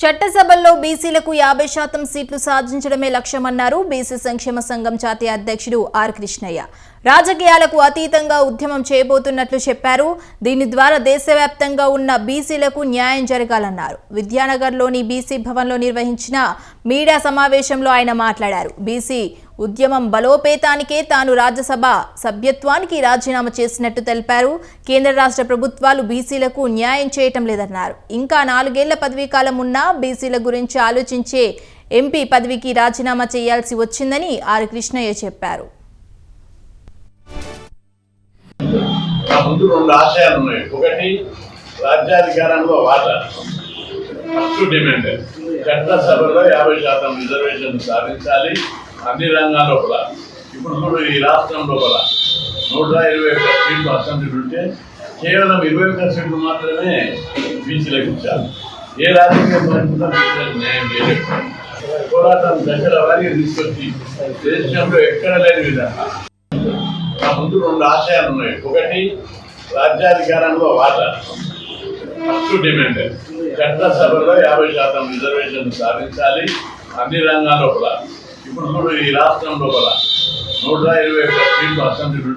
చట్టసభల్లో బీసీలకు యాభై శాతం సీట్లు సాధించడమే లక్ష్యమన్నారు బీసీ సంక్షేమ సంఘం జాతీయ అధ్యక్షుడు ఆర్ కృష్ణయ్య. రాజకీయాలకు అతీతంగా ఉద్యమం చేయబోతున్నట్లు చెప్పారు. దీని ద్వారా దేశవ్యాప్తంగా ఉన్న బీసీలకు న్యాయం జరగాలన్నారు. విద్యానగర్లోని బీసీ భవన్లో నిర్వహించిన మీడియా సమావేశంలో ఆయన మాట్లాడారు. బీసీ ఉద్యమం బలోపేతానికే తాను రాజ్యసభ సభ్యత్వానికి రాజీనామా చేసినట్టు తెలిపారు. కేంద్ర రాష్ట్ర ప్రభుత్వాలు బీసీలకు న్యాయం చేయటం లేదన్నారు. ఇంకా నాలుగేళ్ళ పదవీ కాలం ఉన్నా బీసీల గురించి ఆలోచించే ఎంపీ పదవికి రాజీనామా చేయాల్సి వచ్చిందని ఆర్. కృష్ణయ్య చెప్పారు. ముందు రెండు ఆశయాలు ఉన్నాయి. ఒకటి రాజ్యాధికారంలో వాటా. ఫస్ట్ డిమాండ్ చట్టసభలో యాభై శాతం రిజర్వేషన్ సాధించాలి. అన్ని రంగాల లోపల. ఇప్పుడు చూడు ఈ రాష్ట్రం లోపల. నూట ఇరవై ఒక్క సీట్లు అసెంబ్లీ ఉంటే కేవలం ఇరవై ఒక్క సీట్లు మాత్రమే బీసీలకు ఇచ్చారు. ఏ రాజకీయ బీసీలకు న్యాయం చేయలేదు పోరాటం దశల వారికి తీసుకొచ్చి దేశంలో ఎక్కడ లేని విధంగా. నా ముందు రెండు ఆశయాలు ఉన్నాయి. ఒకటి రాజ్యాధికారంలో వాటా. ఫస్ట్ డిమాండ్ చట్టసభలో యాభై శాతం రిజర్వేషన్ సాధించాలి అన్ని రంగాల ఇప్పుడు ఈ రాష్ట్రం లోపల నూట ఇరవై ఒక్క సీట్లు అసెంబ్లీలు